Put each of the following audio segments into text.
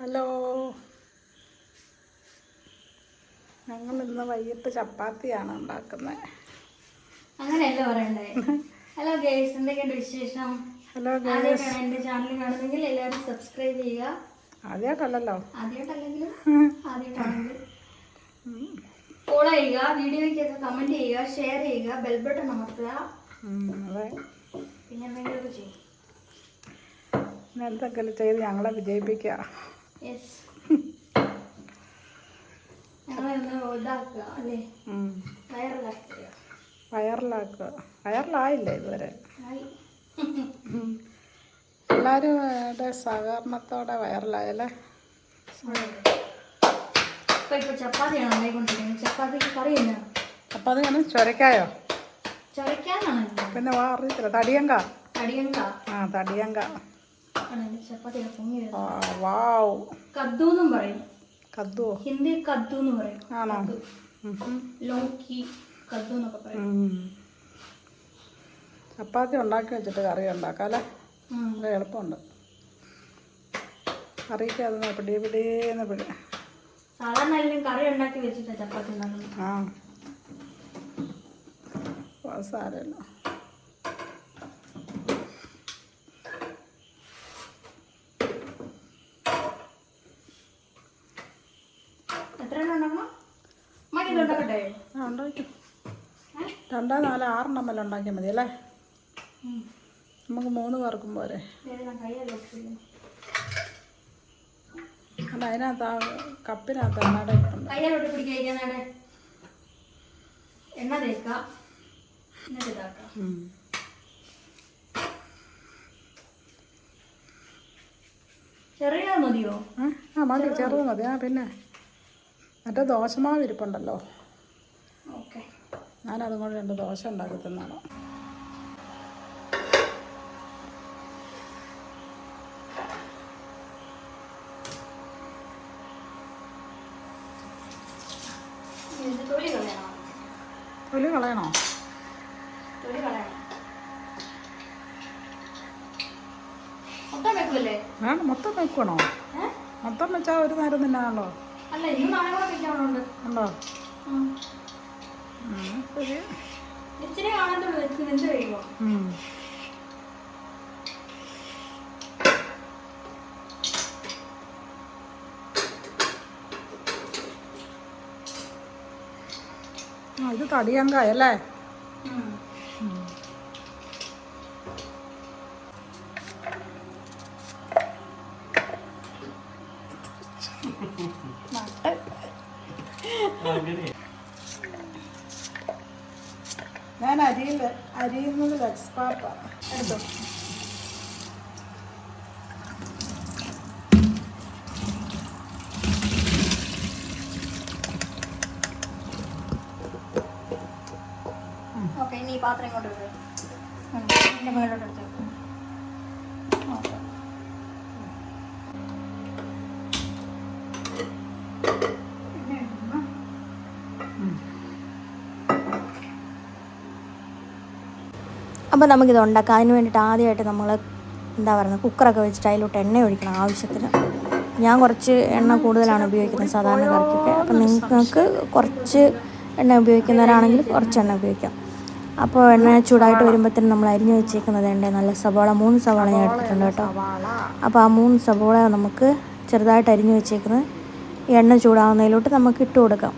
Hello. ഞങ്ങൾ ഇന്ന് വൈകിട്ട് ചപ്പാത്തിയാണ് ഉണ്ടാക്കുന്നത്. അങ്ങനെയല്ല പറയണ്ടേ? ഹലോ ഗേഴ്സ് എന്തൊക്കെയുണ്ട് വിശേഷം? ഹലോ ആദ്യമായിട്ടാണ് എന്റെ ചാനൽ കാണുന്നെങ്കിൽ എല്ലാവരും സബ്സ്ക്രൈബ് ചെയ്യുക. ആദ്യമായിട്ടല്ലല്ലോ. ആദ്യമായിട്ടല്ലെങ്കിലും ആദ്യമായിട്ടാണെങ്കിൽ ഫോളോ ചെയ്യുക വീഡിയോയ്ക്കൊക്കെ കമന്റ് ചെയ്യുക ഷെയർ ചെയ്യുക ബെൽ ബട്ടൺ അമർത്തുക. പിന്നെ എന്തെങ്കിലുമൊക്കെ ചെയ്യും. എന്തെങ്കിലും ചെയ്ത് ഞങ്ങളെ വിജയിപ്പിക്കുക. വയറിലാക്കുക. വയറിലായില്ലേ ഇതുവരെ? എല്ലാരും എല്ലാവരും സഹകരണത്തോടെ വയറിലായല്ലേ? ചപ്പാത്തി ഞാൻ ചൊരക്കായോ? പിന്നെ വാ അറിയത്തില്ല. തടിയങ്ക. ആ തടിയങ്ക. കദ്ദു എന്നും പറയും കദ്ദുവോ ഹിന്ദി കദ്ദു എന്ന് പറയും ആണോ? കദ്ദു. ലോക്കി കദ്ദു എന്നൊക്കെ പറയും. ചപ്പാത്തി ഉണ്ടാക്കി വെച്ചിട്ട് കറി ഉണ്ടാക്കാല്ലേ. നല്ല എളുപ്പമുണ്ട്. കറിക്ക് അത് പിടി പിടിയെന്ന് പിടി. സാധാരണ കറി ഉണ്ടാക്കി വെച്ചിട്ടാണ് ചപ്പാത്തി ഉണ്ടാക്കുന്നത്. ആ. സാരമില്ല എത്ര എണ്ണം ഉണ്ടാക്കണം മണി ഇത് ഉണ്ടാക്കട്ടെ ആ ഉണ്ടാക്കും ഏ? രണ്ടോ നാലോ ആറെണ്ണം വല്ല ഉണ്ടാക്കിയാൽ മതി അല്ലേ? നമുക്ക് മൂന്ന് പേർക്കും പോരെ. അല്ല അതിനകത്ത് ആ കപ്പിനകത്ത് എണ്ണയുടെ ഉണ്ട് കയ്യാലോട്ട് പിടിക്കാതെ എണ്ണ തേക്കാം. എന്നിട്ട് ഇതാക്കാം. ചെറിയ മതിയോ? ആ മതി ചെറുത് മതി. ആ പിന്നെ. മറ്റേ ദോശമാവ് ഇരിപ്പുണ്ടല്ലോ. ഓക്കെ. ഞാനതും കൊണ്ട് രണ്ട് ദോശ ഉണ്ടാക്കി തന്നാണ് തൊലി കളയണോ? വേണം മൊത്തം വെക്കണോ? മൊത്തം വെച്ചാൽ ഒരു നേരം തിന്നാണല്ലോ ഉണ്ടോ? ഇച്ചിരി കാണത്തുള്ളൂ കഴിയുമോ? ഇത് തടിയങ്കായ ഞാൻ അരിയിൽ അരിയുന്നത് എക്സ്പേർട്ടാണ് എടുത്തോ? ഓക്കെ ഇനി ഈ പാത്രം ഇങ്ങോട്ട് ഇടുക എന്റെ മേലോട്ട് എടുത്ത്? വെക്കും അപ്പോൾ നമുക്കിത് ഉണ്ടാക്കാം. അതിന് വേണ്ടിയിട്ട് ആദ്യമായിട്ട് നമ്മൾ എന്താ പറയുന്നത് കുക്കറൊക്കെ വെച്ചിട്ട് അതിലോട്ട് എണ്ണ ഒഴിക്കണം ആവശ്യത്തിന്. ഞാൻ കുറച്ച് എണ്ണ കൂടുതലാണ് ഉപയോഗിക്കുന്നത് സാധാരണ കറിക്കൊക്കെ. അപ്പം നിങ്ങൾക്ക് കുറച്ച് എണ്ണ ഉപയോഗിക്കുന്നവരാണെങ്കിൽ കുറച്ച് എണ്ണ ഉപയോഗിക്കാം. അപ്പോൾ എണ്ണ ചൂടായിട്ട് വരുമ്പോഴത്തേനും നമ്മൾ അരിഞ്ഞു വെച്ചേക്കുന്നത് ഉണ്ട് നല്ല സവാള മൂന്ന് സവാള ഞാൻ എടുത്തിട്ടുണ്ട് കേട്ടോ. അപ്പോൾ ആ മൂന്ന് സവാള നമുക്ക് ചെറുതായിട്ട് അരിഞ്ഞു വെച്ചേക്കുന്നത് എണ്ണ ചൂടാവുന്നതിലോട്ട് നമുക്ക് ഇട്ട് കൊടുക്കാം.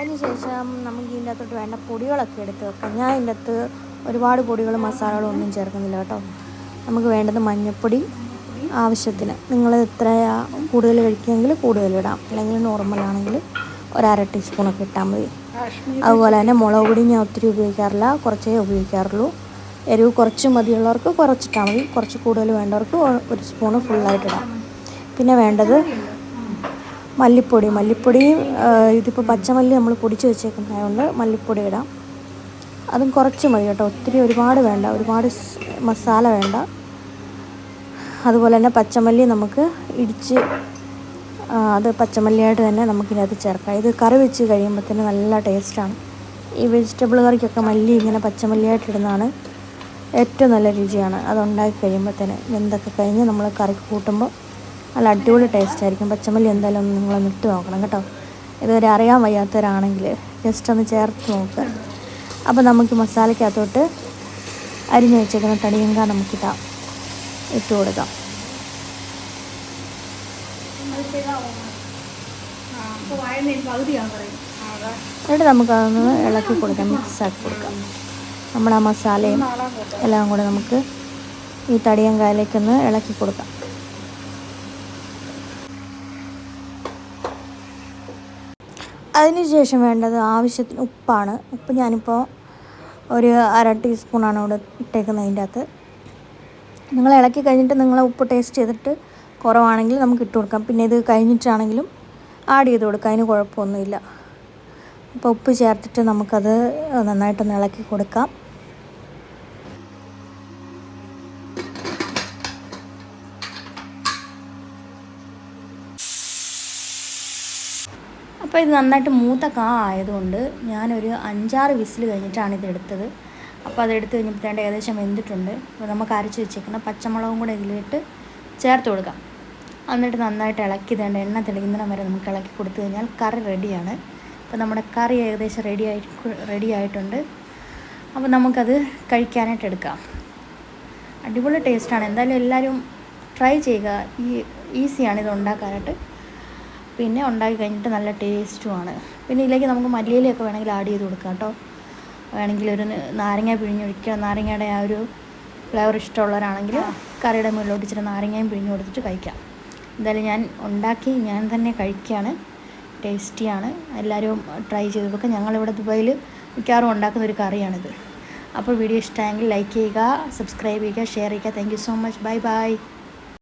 അതിനുശേഷം നമുക്ക് ഇതിന്റെ അകത്തോട്ട് വേണ്ട പൊടികളൊക്കെ എടുത്ത് വെക്കാം. ഞാൻ ഇതിന്റെ അകത്ത് ഒരുപാട് പൊടികളും മസാലകളും ഒന്നും ചേർക്കുന്നില്ല കേട്ടോ. നമുക്ക് വേണ്ടത് മഞ്ഞൾപ്പൊടി ആവശ്യത്തിന്. നിങ്ങൾ എത്ര കൂടുതൽ കഴിക്കുമെങ്കിൽ കൂടുതൽ ഇടാം. അല്ലെങ്കിൽ നോർമലാണെങ്കിൽ ഒരര ടീസ്പൂണൊക്കെ ഇട്ടാൽ മതി. അതുപോലെ തന്നെ മുളക് പൊടി ഞാൻ ഒത്തിരി ഉപയോഗിക്കാറില്ല. കുറച്ചേ ഉപയോഗിക്കാറുള്ളൂ. എരിവ് കുറച്ച് മതിയുള്ളവർക്ക് കുറച്ചിട്ടാൽ മതി. കുറച്ച് കൂടുതൽ വേണ്ടവർക്ക് ഒരു സ്പൂണ് ഫുള്ളായിട്ട് ഇടാം. പിന്നെ വേണ്ടത് മല്ലിപ്പൊടി. മല്ലിപ്പൊടി ഇതിപ്പോൾ പച്ചമല്ലി നമ്മൾ പൊടിച്ച് വെച്ചേക്കുന്നതുകൊണ്ട് മല്ലിപ്പൊടി ഇടാം. അതും കുറച്ച് മതി കേട്ടോ. ഒത്തിരി ഒരുപാട് വേണ്ട. ഒരുപാട് മസാല വേണ്ട. അതുപോലെ തന്നെ പച്ചമല്ലി നമുക്ക് ഇടിച്ച് അത് പച്ചമല്ലിയായിട്ട് തന്നെ നമുക്കിതിനകത്ത് ചേർക്കാം. ഇത് കറി വെച്ച് കഴിയുമ്പോഴത്തേന് നല്ല ടേസ്റ്റാണ്. ഈ വെജിറ്റബിൾ കറിക്കൊക്കെ മല്ലി ഇങ്ങനെ പച്ചമല്ലിയായിട്ട് ഇടുന്നതാണ് ഏറ്റവും നല്ല രുചിയാണ്. അത് ഉണ്ടാക്കി തന്നെ വെന്തൊക്കെ കഴിഞ്ഞ് നമ്മൾ കറി കൂട്ടുമ്പോൾ നല്ല അടിപൊളി ടേസ്റ്റ് ആയിരിക്കും. പച്ചമല്ലി എന്തായാലും ഒന്ന് നിങ്ങളൊന്ന് ഇട്ട് നോക്കണം കേട്ടോ. ഇതുവരെ അറിയാൻ വയ്യാത്തവരാണെങ്കിൽ ജസ്റ്റ് ഒന്ന് ചേർത്ത് നോക്കുക അപ്പോൾ നമുക്ക് മസാലയ്ക്കകത്തോട്ട് അരിഞ്ഞ് വെച്ചേക്കുന്ന തടിയങ്ക നമുക്കിട്ടാം ഇട്ട് കൊടുക്കാം. എന്നിട്ട് നമുക്കതൊന്ന് ഇളക്കി കൊടുക്കാം മിക്സ് ആക്കി കൊടുക്കാം. നമ്മുടെ ആ മസാലയും എല്ലാം കൂടെ നമുക്ക് ഈ തടിയങ്കായിലേക്കൊന്ന് ഇളക്കി കൊടുക്കാം. അതിനുശേഷം വേണ്ടത് ആവശ്യത്തിന് ഉപ്പാണ്. ഉപ്പ് ഞാനിപ്പോൾ ഒരു അര ടീസ്പൂണാണ് ഇവിടെ ഇട്ടേക്കുന്നത് അതിന്റെ അകത്ത്. നിങ്ങൾ ഇളക്കി കഴിഞ്ഞിട്ട് നിങ്ങൾ ഉപ്പ് ടേസ്റ്റ് ചെയ്തിട്ട് കുറവാണെങ്കിൽ നമുക്ക് ഇട്ട് കൊടുക്കാം. പിന്നെ ഇത് കഴിഞ്ഞിട്ടാണെങ്കിലും ആഡ് ചെയ്ത് കൊടുക്കാം. അതിന് കുഴപ്പമൊന്നുമില്ല. അപ്പോൾ ഉപ്പ് ചേർത്തിട്ട് നമുക്കത് നന്നായിട്ടൊന്ന് ഇളക്കി കൊടുക്കാം. അപ്പോൾ ഇത് നന്നായിട്ട് മൂത്ത കാ ആയതുകൊണ്ട് ഞാനൊരു അഞ്ചാറ് വിസിൽ കഴിഞ്ഞിട്ടാണ് ഇത് എടുത്തത് അപ്പോൾ അത് എടുത്ത് കഴിഞ്ഞപ്പോഴത്തേണ്ട ഏകദേശം വെന്തിട്ടുണ്ട്. അപ്പോൾ നമുക്ക് അരച്ച് വെച്ചേക്കുന്ന പച്ചമുളകും കൂടെ ഇതിലിട്ട് ചേർത്ത് കൊടുക്കാം. എന്നിട്ട് നന്നായിട്ട് ഇളക്കി തേണ്ട എണ്ണ തെളിയുന്നിടം വരെ നമുക്ക് ഇളക്കി കൊടുത്തു കഴിഞ്ഞാൽ കറി റെഡിയാണ്. അപ്പോൾ നമ്മുടെ കറി ഏകദേശം റെഡി ആയി റെഡി ആയിട്ടുണ്ട്. അപ്പോൾ നമുക്കത് കഴിക്കാനായിട്ട് എടുക്കാം. അടിപൊളി ടേസ്റ്റാണ്. എന്തായാലും എല്ലാവരും ട്രൈ ചെയ്യുക. ഈ ഈസിയാണ് ഇത് ഉണ്ടാക്കാനായിട്ട്. പിന്നെ ഉണ്ടാക്കി കഴിഞ്ഞിട്ട് നല്ല ടേസ്റ്റുമാണ്. പിന്നെ ഇതിലേക്ക് നമുക്ക് മല്ലിയിലൊക്കെ വേണമെങ്കിൽ ആഡ് ചെയ്ത് കൊടുക്കാം കേട്ടോ. വേണമെങ്കിൽ ഒരു നാരങ്ങ പിഴിഞ്ഞൊഴിക്കുക നാരങ്ങയുടെ ആ ഒരു ഫ്ലേവർ ഇഷ്ടമുള്ളവരാണെങ്കിൽ കറിയുടെ മുകളിലോട്ട് ഇച്ചിരി നാരങ്ങയും പിഴിഞ്ഞ് കൊടുത്തിട്ട് കഴിക്കാം. എന്തായാലും ഞാൻ ഉണ്ടാക്കി ഞാൻ തന്നെ കഴിക്കുകയാണ്. ടേസ്റ്റിയാണ്. എല്ലാവരും ട്രൈ ചെയ്ത് കൊടുക്കുക ഞങ്ങളിവിടെ ദുബായിൽ മിക്കവാറും ഉണ്ടാക്കുന്ന ഒരു കറിയാണിത്. അപ്പോൾ വീഡിയോ ഇഷ്ടമായെങ്കിൽ ലൈക്ക് ചെയ്യുക സബ്സ്ക്രൈബ് ചെയ്യുക ഷെയർ ചെയ്യുക. Thank you so much bye bye